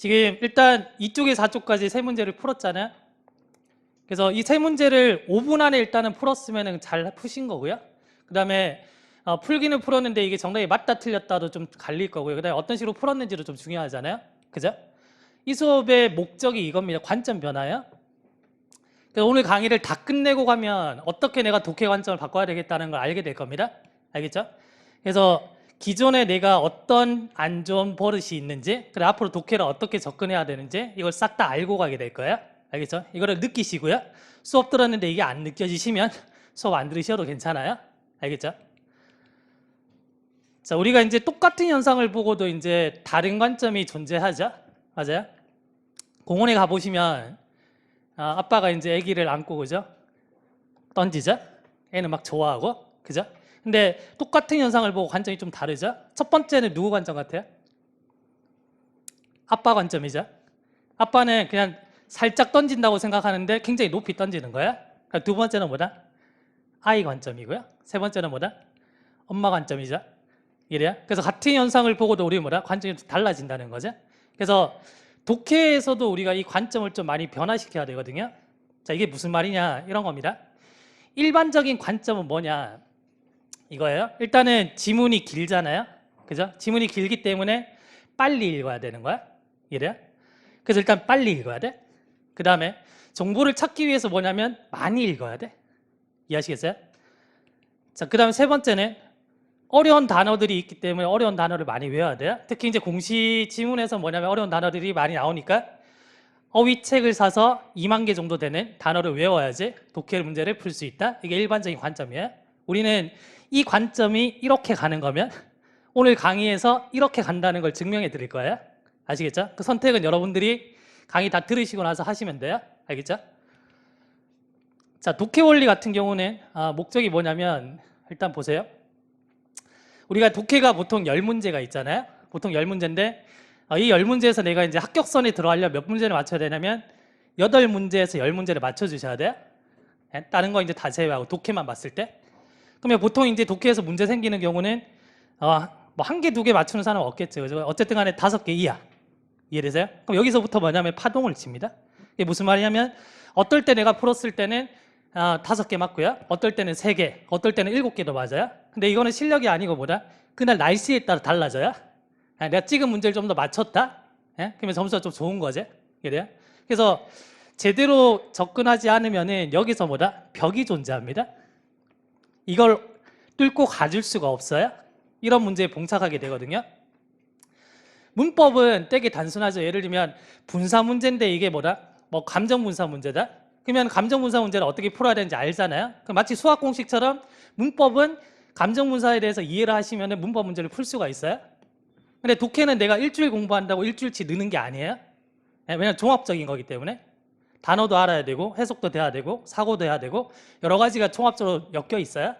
지금 일단 이쪽에 4쪽까지 세 문제를 풀었잖아요. 그래서 이 세 문제를 5분 안에 일단은 풀었으면 잘 푸신 거고요. 그 다음에 어, 풀기는 풀었는데 이게 정답이 맞다 틀렸다도 좀 갈릴 거고요. 그 다음에 어떤 식으로 풀었는지도 좀 중요하잖아요. 그죠? 이 수업의 목적이 이겁니다. 관점 변화요. 그래서 오늘 강의를 다 끝내고 가면 어떻게 내가 독해 관점을 바꿔야 되겠다는 걸 알게 될 겁니다. 알겠죠? 그래서 기존에 내가 어떤 안 좋은 버릇이 있는지, 그래 앞으로 독해를 어떻게 접근해야 되는지 이걸 싹 다 알고 가게 될 거예요. 알겠죠? 이거를 느끼시고요. 수업 들었는데 이게 안 느껴지시면 수업 안 들으셔도 괜찮아요. 알겠죠? 자, 우리가 이제 똑같은 현상을 보고도 이제 다른 관점이 존재하죠. 맞아요? 공원에 가 보시면 아, 아빠가 이제 아기를 안고 그죠? 던지죠? 애는 막 좋아하고 그죠? 근데 똑같은 현상을 보고 관점이 좀 다르죠? 첫 번째는 누구 관점 같아요? 아빠 관점이죠. 아빠는 그냥 살짝 던진다고 생각하는데 굉장히 높이 던지는 거야. 두 번째는 뭐다? 아이 관점이고요. 세 번째는 뭐다? 엄마 관점이죠. 이래요. 그래서 같은 현상을 보고도 우리 뭐다? 관점이 좀 달라진다는 거죠. 그래서 독해에서도 우리가 이 관점을 좀 많이 변화시켜야 되거든요. 자, 이게 무슨 말이냐? 이런 겁니다. 일반적인 관점은 뭐냐? 이거예요. 일단은 지문이 길잖아요. 그죠? 지문이 길기 때문에 빨리 읽어야 되는 거야. 이래요. 그래서 일단 빨리 읽어야 돼. 그 다음에 정보를 찾기 위해서 뭐냐면 많이 읽어야 돼. 이해하시겠어요? 자, 그 다음에 세 번째는 어려운 단어들이 있기 때문에 어려운 단어를 많이 외워야 돼요. 특히 이제 공시 지문에서 뭐냐면 어려운 단어들이 많이 나오니까 어휘책을 사서 2만 개 정도 되는 단어를 외워야지 독해 문제를 풀 수 있다. 이게 일반적인 관점이에요. 우리는 이 관점이 이렇게 가는 거면 오늘 강의에서 이렇게 간다는 걸 증명해 드릴 거예요. 아시겠죠? 그 선택은 여러분들이 강의 다 들으시고 나서 하시면 돼요. 알겠죠? 자, 독해 원리 같은 경우는 아, 목적이 뭐냐면 일단 보세요. 우리가 독해가 보통 10문제가 있잖아요. 보통 10문제인데 어, 이 10문제에서 내가 이제 합격선에 들어가려면 몇 문제를 맞춰야 되냐면 8문제에서 10문제를 맞춰 주셔야 돼요. 예, 다른 거 이제 다 제외하고 독해만 봤을 때. 그러면 보통 이제 독해에서 문제 생기는 경우는 어, 뭐한 개, 두 개 맞추는 사람은 없겠죠. 그죠? 어쨌든 간에 다섯 개 이하. 이해되세요? 그럼 여기서부터 뭐냐면 파동을 칩니다. 이게 무슨 말이냐면 어떨 때 내가 풀었을 때는 아, 다섯 개 맞고요. 어떨 때는 세 개, 어떨 때는 일곱 개도 맞아요. 근데 이거는 실력이 아니고 뭐다? 그날 날씨에 따라 달라져요. 아, 내가 찍은 문제를 좀 더 맞췄다? 예? 그러면 점수가 좀 좋은 거지. 이래요. 그래서 제대로 접근하지 않으면은 여기서 뭐다? 벽이 존재합니다. 이걸 뚫고 가줄 수가 없어요. 이런 문제에 봉착하게 되거든요. 문법은 되게 단순하죠. 예를 들면 분사 문제인데 이게 뭐다? 뭐 감정 분사 문제다. 그러면 감정 분사 문제를 어떻게 풀어야 되는지 알잖아요. 그럼 마치 수학 공식처럼 문법은 감정 분사에 대해서 이해를 하시면 문법 문제를 풀 수가 있어요. 근데 독해는 내가 일주일 공부한다고 일주일치 느는 게 아니에요. 예, 왜냐면 종합적인 거기 때문에 단어도 알아야 되고 해석도 돼야 되고 사고도 해야 되고 여러 가지가 종합적으로 엮여 있어요.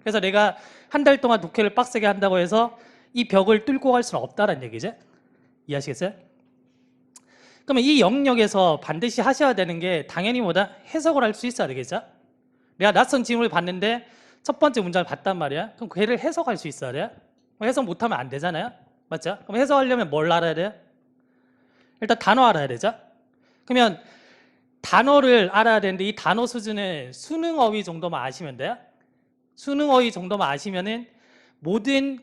그래서 내가 한 달 동안 독해를 빡세게 한다고 해서 이 벽을 뚫고 갈 수는 없다는 얘기죠. 이해하시겠어요? 그러면 이 영역에서 반드시 하셔야 되는 게 당연히 뭐다? 해석을 할 수 있어야 되겠죠? 내가 낯선 지문을 봤는데 첫 번째 문장을 봤단 말이야. 그럼 걔를 해석할 수 있어야 돼요. 그럼 해석 못하면 안 되잖아요. 맞죠? 그럼 해석하려면 뭘 알아야 돼요? 일단 단어 알아야 되죠? 그러면 단어를 알아야 되는데 이 단어 수준은 수능 어휘 정도만 아시면 돼요. 수능 어휘 정도만 아시면은 모든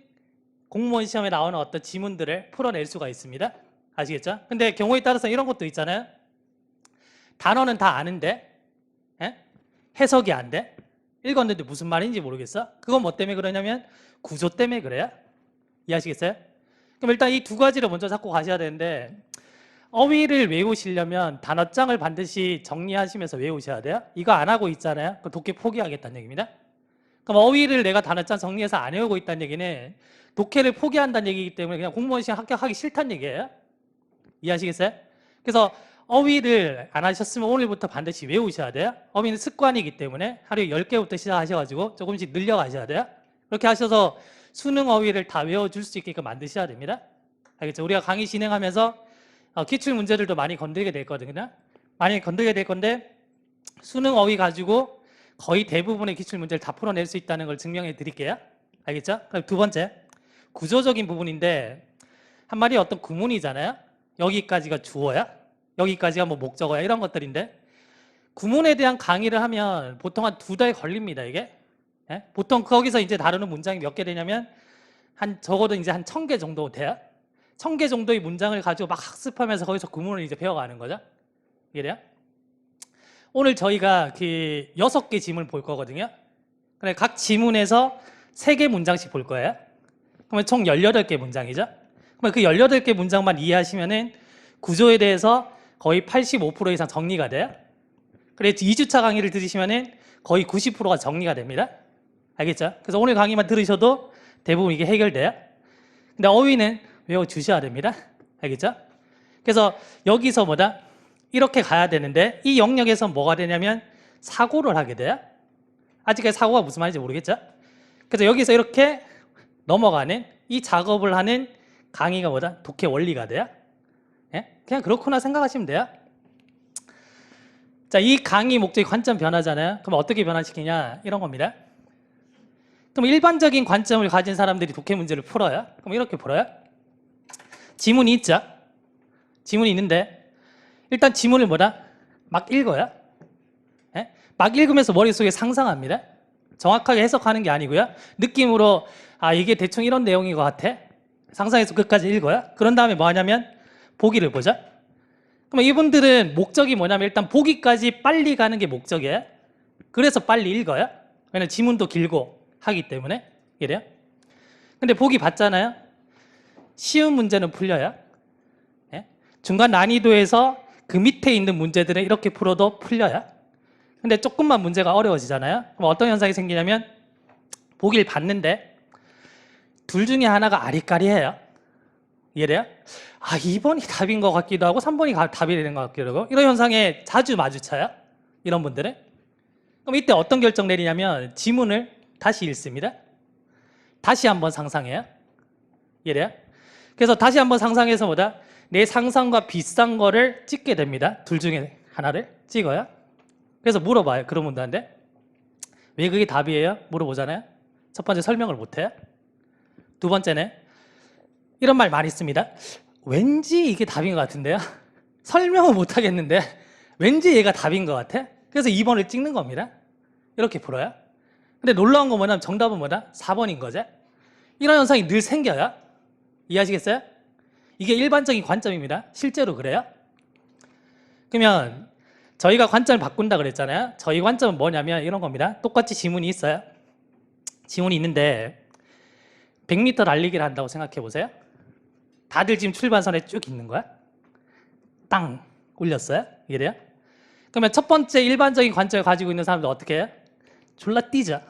공무원 시험에 나오는 어떤 지문들을 풀어낼 수가 있습니다. 아시겠죠? 근데 경우에 따라서 이런 것도 있잖아요. 단어는 다 아는데 예? 해석이 안 돼. 읽었는데 무슨 말인지 모르겠어. 그건 뭐 때문에 그러냐면 구조 때문에 그래요. 이해하시겠어요? 그럼 일단 이 두 가지를 먼저 잡고 가셔야 되는데 어휘를 외우시려면 단어장을 반드시 정리하시면서 외우셔야 돼요. 이거 안 하고 있잖아요. 그 독해 포기하겠다는 얘기입니다. 그럼 어휘를 내가 단어장 정리해서 안 외우고 있다는 얘기는 독해를 포기한다는 얘기이기 때문에 그냥 공무원 시험 합격하기 싫다는 얘기예요. 이해하시겠어요? 그래서 어휘를 안 하셨으면 오늘부터 반드시 외우셔야 돼요. 어휘는 습관이기 때문에 하루에 10개부터 시작하셔가지고 조금씩 늘려가셔야 돼요. 그렇게 하셔서 수능 어휘를 다 외워줄 수 있게끔 만드셔야 됩니다. 알겠죠? 우리가 강의 진행하면서 어, 기출 문제들도 많이 건들게 될 거거든요. 많이 건들게 될 건데 수능 어휘 가지고 거의 대부분의 기출 문제를 다 풀어낼 수 있다는 걸 증명해 드릴게요. 알겠죠? 그럼 두 번째 구조적인 부분인데 한 마디 어떤 구문이잖아요. 여기까지가 주어야? 여기까지가 뭐 목적어야? 이런 것들인데 구문에 대한 강의를 하면 보통 한 두 달 걸립니다, 이게. 예? 보통 거기서 이제 다루는 문장이 몇 개 되냐면 한 적어도 이제 한 천 개 정도 돼요. 천 개 정도의 문장을 가지고 막 학습하면서 거기서 구문을 이제 배워가는 거죠. 이해돼요? 오늘 저희가 그 여섯 개 지문을 볼 거거든요. 그래 각 지문에서 세 개 문장씩 볼 거예요. 그러면 총 18개 문장이죠. 그러면 그 18개 문장만 이해하시면은 구조에 대해서 거의 85% 이상 정리가 돼요. 그래 2주차 강의를 들으시면은 거의 90%가 정리가 됩니다. 알겠죠? 그래서 오늘 강의만 들으셔도 대부분 이게 해결돼요. 근데 어휘는 외워 주셔야 됩니다. 알겠죠? 그래서 여기서 뭐다? 이렇게 가야 되는데 이 영역에서 뭐가 되냐면 사고를 하게 돼요. 아직까지 사고가 무슨 말인지 모르겠죠? 그래서 여기서 이렇게 넘어가는 이 작업을 하는 강의가 뭐다? 독해 원리가 돼요. 예? 그냥 그렇구나 생각하시면 돼요. 자, 이 강의 목적이 관점 변하잖아요. 그럼 어떻게 변화시키냐? 이런 겁니다. 그럼 일반적인 관점을 가진 사람들이 독해 문제를 풀어요. 그럼 이렇게 풀어요. 지문이 있죠. 지문이 있는데 일단 지문을 뭐다? 막 읽어요. 예? 막 읽으면서 머릿속에 상상합니다. 정확하게 해석하는 게 아니고요. 느낌으로 아 이게 대충 이런 내용인 것 같아. 상상해서 끝까지 읽어요. 그런 다음에 뭐 하냐면 보기를 보죠. 그럼 이분들은 목적이 뭐냐면 일단 보기까지 빨리 가는 게 목적이에요. 그래서 빨리 읽어요. 왜냐면 지문도 길고 하기 때문에 이래요. 근데 보기 봤잖아요. 쉬운 문제는 풀려요. 예? 중간 난이도에서 그 밑에 있는 문제들은 이렇게 풀어도 풀려요. 근데 조금만 문제가 어려워지잖아요. 그럼 어떤 현상이 생기냐면 보기를 봤는데 둘 중에 하나가 아리까리해요. 이해돼요? 아, 2번이 답인 것 같기도 하고 3번이 가- 답이 되는 것 같기도 하고 이런 현상에 자주 마주쳐요. 이런 분들은. 그럼 이때 어떤 결정 내리냐면 지문을 다시 읽습니다. 다시 한번 상상해요. 이해돼요? 그래서 다시 한번 상상해서 뭐다? 내 상상과 비슷한 거를 찍게 됩니다. 둘 중에 하나를 찍어요. 그래서 물어봐요. 그런 분들한테. 왜 그게 답이에요? 물어보잖아요. 첫 번째 설명을 못해요. 두 번째는 이런 말 많이 씁니다. 왠지 이게 답인 것 같은데요. 설명은 못 하겠는데 왠지 얘가 답인 것 같아. 그래서 2번을 찍는 겁니다. 이렇게 풀어요. 근데 놀라운 건 뭐냐면 정답은 뭐다? 4번인 거죠. 이런 현상이 늘 생겨요. 이해하시겠어요? 이게 일반적인 관점입니다. 실제로 그래요. 그러면 저희가 관점을 바꾼다 그랬잖아요. 저희 관점은 뭐냐면 이런 겁니다. 똑같이 지문이 있어요. 지문이 있는데 100m 달리기를 한다고 생각해 보세요. 다들 지금 출발선에 쭉 있는 거야? 땅 올렸어요? 이래요? 그러면 첫 번째 일반적인 관점을 가지고 있는 사람들 어떻게 해요? 졸라 뛰죠.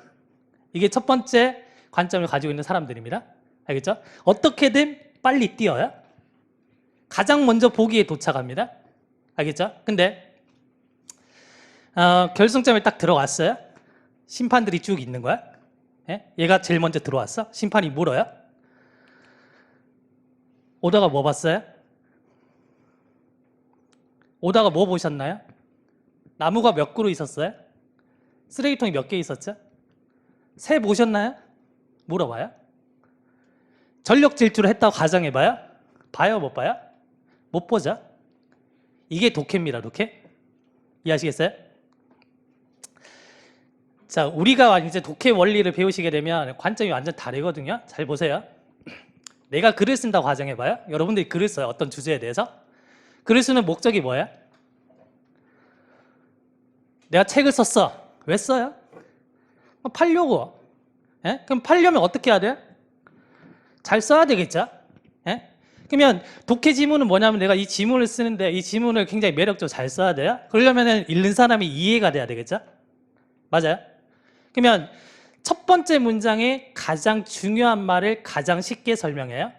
이게 첫 번째 관점을 가지고 있는 사람들입니다. 알겠죠? 어떻게든 빨리 뛰어요. 가장 먼저 보기에 도착합니다. 알겠죠? 근데 어, 결승점에 딱 들어왔어요. 심판들이 쭉 있는 거야. 예? 얘가 제일 먼저 들어왔어. 심판이 물어요. 오다가 뭐 봤어요? 오다가 뭐 보셨나요? 나무가 몇 그루 있었어요? 쓰레기통이 몇 개 있었죠? 새 보셨나요? 물어봐요. 전력 질주를 했다고 가정해봐요. 봐요, 못 봐요? 못 보죠. 이게 독해입니다, 독해. 이해하시겠어요? 자, 우리가 이제 독해 원리를 배우시게 되면 관점이 완전 다르거든요. 잘 보세요. 내가 글을 쓴다고 가정해봐요. 여러분들이 글을 써요. 어떤 주제에 대해서. 글을 쓰는 목적이 뭐예요? 내가 책을 썼어. 왜 써요? 뭐 팔려고. 예? 그럼 팔려면 어떻게 해야 돼요? 잘 써야 되겠죠? 예? 그러면 독해 지문은 뭐냐면 내가 이 지문을 쓰는데 이 지문을 굉장히 매력적으로 잘 써야 돼요. 그러려면 읽는 사람이 이해가 돼야 되겠죠? 맞아요? 그러면 첫 번째 문장의 가장 중요한 말을 가장 쉽게 설명해요.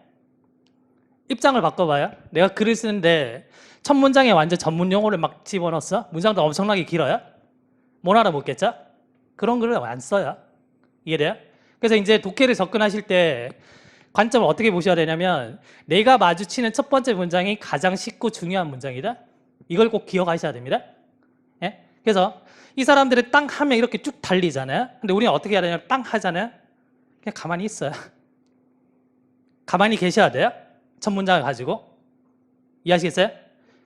입장을 바꿔봐요. 내가 글을 쓰는데 첫 문장에 완전 전문 용어를 막 집어넣었어. 문장도 엄청나게 길어요. 못 알아먹겠죠? 그런 글을 안 써요. 이해돼요? 그래서 이제 독해를 접근하실 때 관점을 어떻게 보셔야 되냐면 내가 마주치는 첫 번째 문장이 가장 쉽고 중요한 문장이다. 이걸 꼭 기억하셔야 됩니다. 예? 그래서 이 사람들은 땅 하면 이렇게 쭉 달리잖아요. 근데 우리는 어떻게 해야 되냐면 땅 하잖아요. 그냥 가만히 있어요. 가만히 계셔야 돼요. 첫 문장을 가지고. 이해하시겠어요?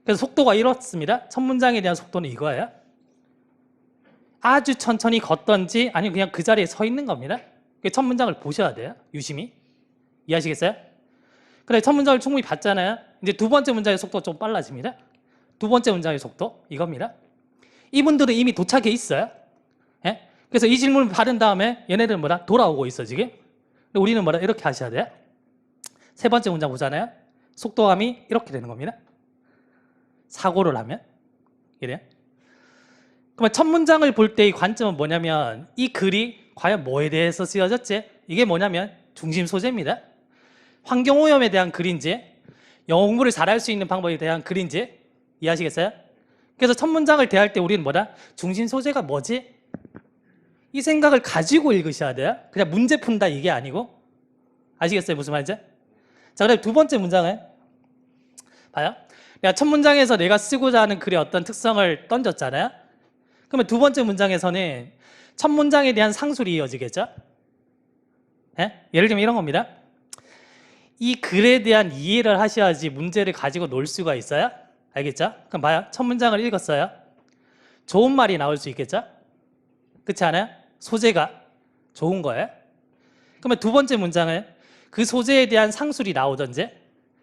그래서 속도가 이렇습니다. 첫 문장에 대한 속도는 이거예요. 아주 천천히 걷던지 아니면 그냥 그 자리에 서 있는 겁니다. 그첫 문장을 보셔야 돼요. 유심히. 이해하시겠어요? 그래 첫 문장을 충분히 봤잖아요. 이제 두 번째 문장의 속도가 좀 빨라집니다. 두 번째 문장의 속도 이겁니다. 이분들은 이미 도착해 있어요. 예? 그래서 이 질문을 받은 다음에 얘네들은 뭐라 돌아오고 있어 지금. 우리는 뭐라 이렇게 하셔야 돼요. 세 번째 문장 보잖아요. 속도감이 이렇게 되는 겁니다. 사고를 하면 이래요. 그러면 첫 문장을 볼 때의 관점은 뭐냐면 이 글이 과연 뭐에 대해서 쓰여졌지? 이게 뭐냐면 중심 소재입니다. 환경 오염에 대한 글인지 영어 공부를 잘할 수 있는 방법에 대한 글인지 이해하시겠어요? 그래서 첫 문장을 대할 때 우리는 뭐다? 중심 소재가 뭐지? 이 생각을 가지고 읽으셔야 돼요. 그냥 문제 푼다 이게 아니고 아시겠어요? 무슨 말인지? 자, 그다음 두 번째 문장은 봐요. 내가 첫 문장에서 내가 쓰고자 하는 글의 어떤 특성을 던졌잖아요. 그러면 두 번째 문장에서는 첫 문장에 대한 상술이 이어지겠죠? 예? 예를 들면 이런 겁니다. 이 글에 대한 이해를 하셔야지 문제를 가지고 놀 수가 있어요. 알겠죠? 그럼 봐요. 첫 문장을 읽었어요. 좋은 말이 나올 수 있겠죠? 그렇지 않아요? 소재가 좋은 거예요. 그러면 두 번째 문장은 그 소재에 대한 상술이 나오든지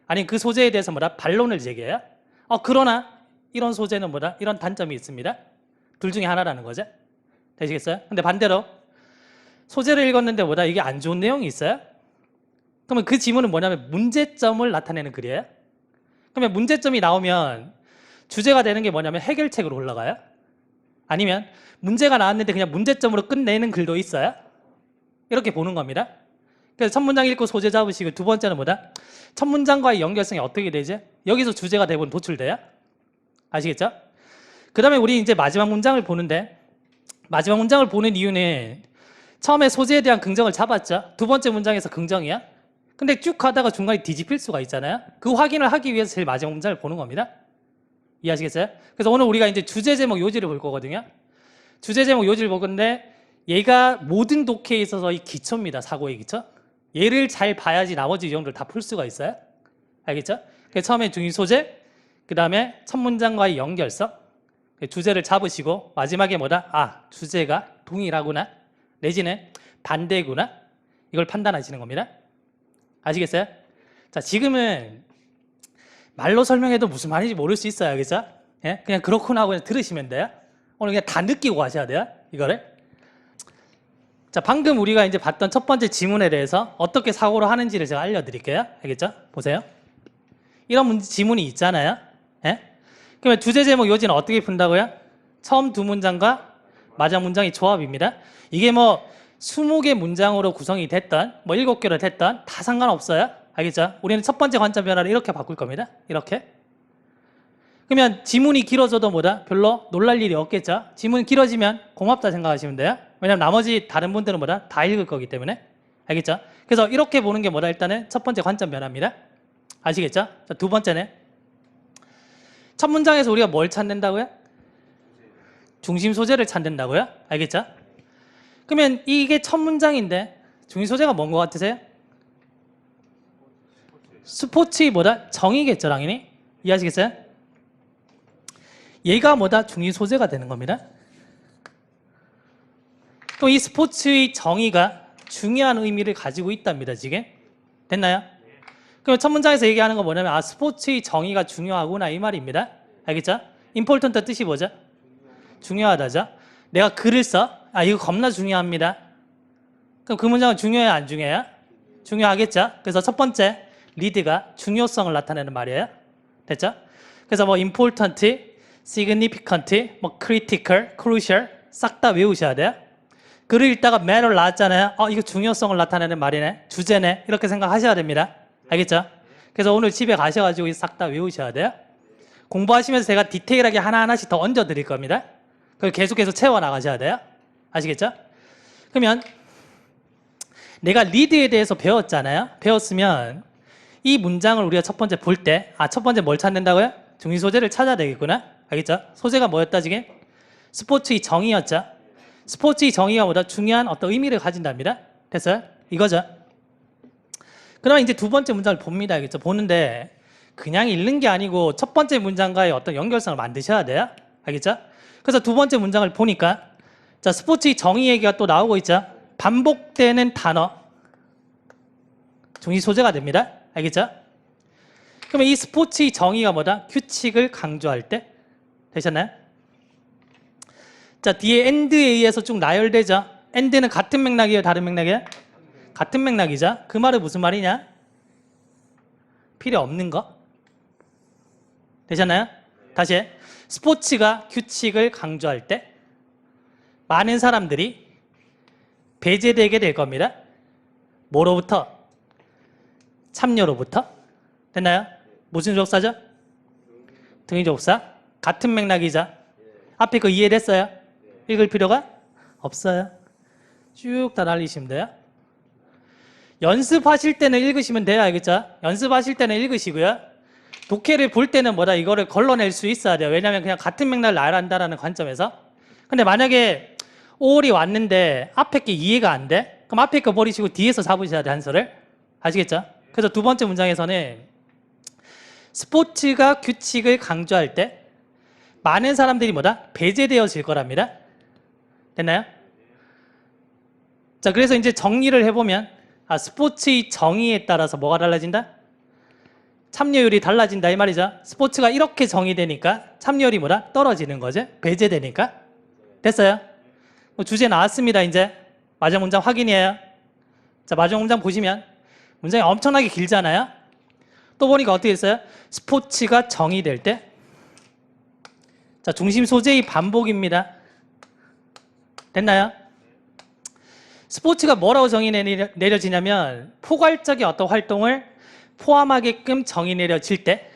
아니면 그 소재에 대해서 뭐라 반론을 제기해요. 어 그러나 이런 소재는 뭐다? 이런 단점이 있습니다. 둘 중에 하나라는 거죠. 되시겠어요? 근데 반대로 소재를 읽었는데 뭐다? 이게 안 좋은 내용이 있어요? 그러면 그 지문은 뭐냐면 문제점을 나타내는 글이에요. 그러면 문제점이 나오면 주제가 되는 게 뭐냐면 해결책으로 올라가요. 아니면 문제가 나왔는데 그냥 문제점으로 끝내는 글도 있어요. 이렇게 보는 겁니다. 그래서 첫 문장 읽고 소재 잡으시고 두 번째는 뭐다? 첫 문장과의 연결성이 어떻게 되지? 여기서 주제가 대부분 도출돼요. 아시겠죠? 그 다음에 우리 이제 마지막 문장을 보는데 마지막 문장을 보는 이유는 처음에 소재에 대한 긍정을 잡았죠. 두 번째 문장에서 긍정이야. 근데 쭉 가다가 중간에 뒤집힐 수가 있잖아요. 그 확인을 하기 위해서 제일 마지막 문장을 보는 겁니다. 이해하시겠어요? 그래서 오늘 우리가 이제 주제 제목 요지를 볼 거거든요. 주제 제목 요지를 볼 건데 얘가 모든 독해에 있어서 이 기초입니다. 사고의 기초. 얘를 잘 봐야지 나머지 유형들 다 풀 수가 있어요. 알겠죠? 그래서 처음에 중요 소재, 그 다음에 첫 문장과의 연결성, 주제를 잡으시고 마지막에 뭐다? 아 주제가 동일하구나 내지는 반대구나 이걸 판단하시는 겁니다. 아시겠어요? 자 지금은 말로 설명해도 무슨 말인지 모를 수 있어요, 그죠? 예? 그냥 그렇구나 하고 그냥 들으시면 돼요. 오늘 그냥 다 느끼고 가셔야 돼요, 이거를. 자 방금 우리가 이제 봤던 첫 번째 지문에 대해서 어떻게 사고를 하는지를 제가 알려드릴게요, 알겠죠? 보세요. 이런 문제, 지문이 있잖아요. 예? 그러면 주제 제목 요지는 어떻게 푼다고요? 처음 두 문장과 마지막 문장이 조합입니다. 이게 뭐 20개 문장으로 구성이 됐던 뭐 7개로 됐던 다 상관없어요. 알겠죠? 우리는 첫 번째 관점 변화를 이렇게 바꿀 겁니다. 이렇게. 그러면 지문이 길어져도 뭐다? 별로 놀랄 일이 없겠죠? 지문 길어지면 고맙다 생각하시면 돼요. 왜냐면 나머지 다른 분들은 뭐다? 다 읽을 거기 때문에. 알겠죠? 그래서 이렇게 보는 게 뭐다? 일단은 첫 번째 관점 변화입니다. 아시겠죠? 자, 두 번째는 첫 문장에서 우리가 뭘 찾는다고요? 중심 소재를 찾는다고요? 알겠죠? 그러면 이게 첫 문장인데 중심 소재가 뭔 것 같으세요? 스포츠의 뭐다? 정의겠죠, 당연히. 이해하시겠어요? 얘가 뭐다? 중심 소재가 되는 겁니다. 또이 스포츠의 정의가 중요한 의미를 가지고 있답니다, 지금. 됐나요? 그럼 첫 문장에서 얘기하는 건 뭐냐면 아 스포츠의 정의가 중요하구나 이 말입니다. 알겠죠? important 뜻이 뭐죠? 중요하다죠. 내가 글을 써. 아 이거 겁나 중요합니다. 그럼 그 문장은 중요해요, 안 중요해요? 중요하겠죠. 그래서 첫 번째 리드가 중요성을 나타내는 말이에요. 됐죠? 그래서 뭐 important, significant, 뭐 critical, crucial 싹 다 외우셔야 돼요. 글을 읽다가 matter 나왔잖아요. 어 이거 중요성을 나타내는 말이네. 주제네. 이렇게 생각하셔야 됩니다. 알겠죠? 그래서 오늘 집에 가셔가지고 싹 다 외우셔야 돼요. 공부하시면서 제가 디테일하게 하나하나씩 더 얹어 드릴 겁니다. 그걸 계속해서 채워 나가셔야 돼요. 아시겠죠? 그러면 내가 리드에 대해서 배웠잖아요. 배웠으면 이 문장을 우리가 첫 번째 볼 때, 아, 첫 번째 뭘 찾는다고요? 중심 소재를 찾아야 되겠구나. 알겠죠? 소재가 뭐였다, 지금? 스포츠의 정의였죠. 스포츠의 정의가 보다 중요한 어떤 의미를 가진답니다. 됐어요? 이거죠. 그러면 이제 두 번째 문장을 봅니다. 알겠죠? 보는데 그냥 읽는 게 아니고 첫 번째 문장과의 어떤 연결성을 만드셔야 돼요. 알겠죠? 그래서 두 번째 문장을 보니까 자 스포츠의 정의 얘기가 또 나오고 있죠. 반복되는 단어 중심 소재가 됩니다. 알겠죠? 그러면 이 스포츠의 정의가 뭐다? 규칙을 강조할 때 되셨나요? 자 뒤에 end에 의해서 쭉 나열되죠. end는 같은 맥락이에요, 다른 맥락이에요? 같은 맥락이죠. 그 말은 무슨 말이냐? 필요 없는 거. 되셨나요? 다시 해. 스포츠가 규칙을 강조할 때 많은 사람들이 배제되게 될 겁니다. 뭐로부터? 참여로부터. 됐나요? 무슨 족사죠? 등위 족사. 같은 맥락이죠. 앞에 거 이해됐어요? 읽을 필요가 없어요. 쭉 다 날리시면 돼요. 연습하실 때는 읽으시면 돼요. 알겠죠? 연습하실 때는 읽으시고요. 독해를 볼 때는 뭐다 이거를 걸러낼 수 있어야 돼요. 왜냐하면 그냥 같은 맥락을 알아한다라는 관점에서. 근데 만약에 5월이 왔는데 앞에 게 이해가 안 돼? 그럼 앞에 거 버리시고 뒤에서 잡으셔야 돼 한서를. 아시겠죠? 그래서 두 번째 문장에서는 스포츠가 규칙을 강조할 때 많은 사람들이 뭐다? 배제되어질 거랍니다. 됐나요? 자, 그래서 이제 정리를 해보면 아, 스포츠의 정의에 따라서 뭐가 달라진다? 참여율이 달라진다 이 말이죠. 스포츠가 이렇게 정의되니까 참여율이 뭐다? 떨어지는 거죠. 배제되니까. 됐어요? 뭐 주제 나왔습니다. 이제 마지막 문장 확인이에요. 자, 마지막 문장 보시면 문장이 엄청나게 길잖아요. 또 보니까 어떻게 됐어요? 스포츠가 정의될 때 자, 중심 소재의 반복입니다. 됐나요? 스포츠가 뭐라고 정의 내려- 내려지냐면 포괄적인 어떤 활동을 포함하게끔 정의 내려질 때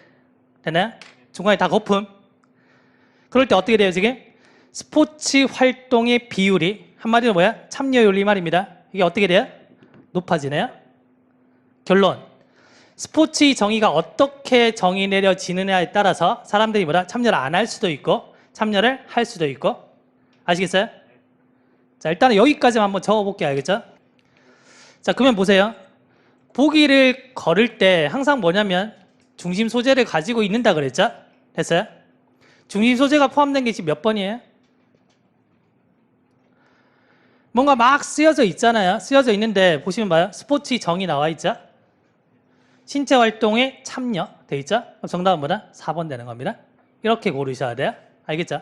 되나요? 중간에 다 거품 그럴 때 어떻게 돼요 지금? 스포츠 활동의 비율이 한마디로 뭐야? 참여율 이 말입니다 이게 어떻게 돼요? 높아지네요 결론 스포츠의 정의가 어떻게 정의 내려지느냐에 따라서 사람들이 뭐다? 참여를 안 할 수도 있고 참여를 할 수도 있고 아시겠어요? 자, 일단은 여기까지만 한번 적어볼게요. 알겠죠? 자, 그러면 보세요. 보기를 걸을 때 항상 뭐냐면 중심 소재를 가지고 있는다 그랬죠? 됐어요? 중심 소재가 포함된 게 지금 몇 번이에요? 뭔가 막 쓰여져 있잖아요. 쓰여져 있는데 보시면 봐요. 스포츠 정의 나와 있죠? 신체 활동에 참여 돼 있죠? 정답은 뭐다? 4번 되는 겁니다. 이렇게 고르셔야 돼요. 알겠죠?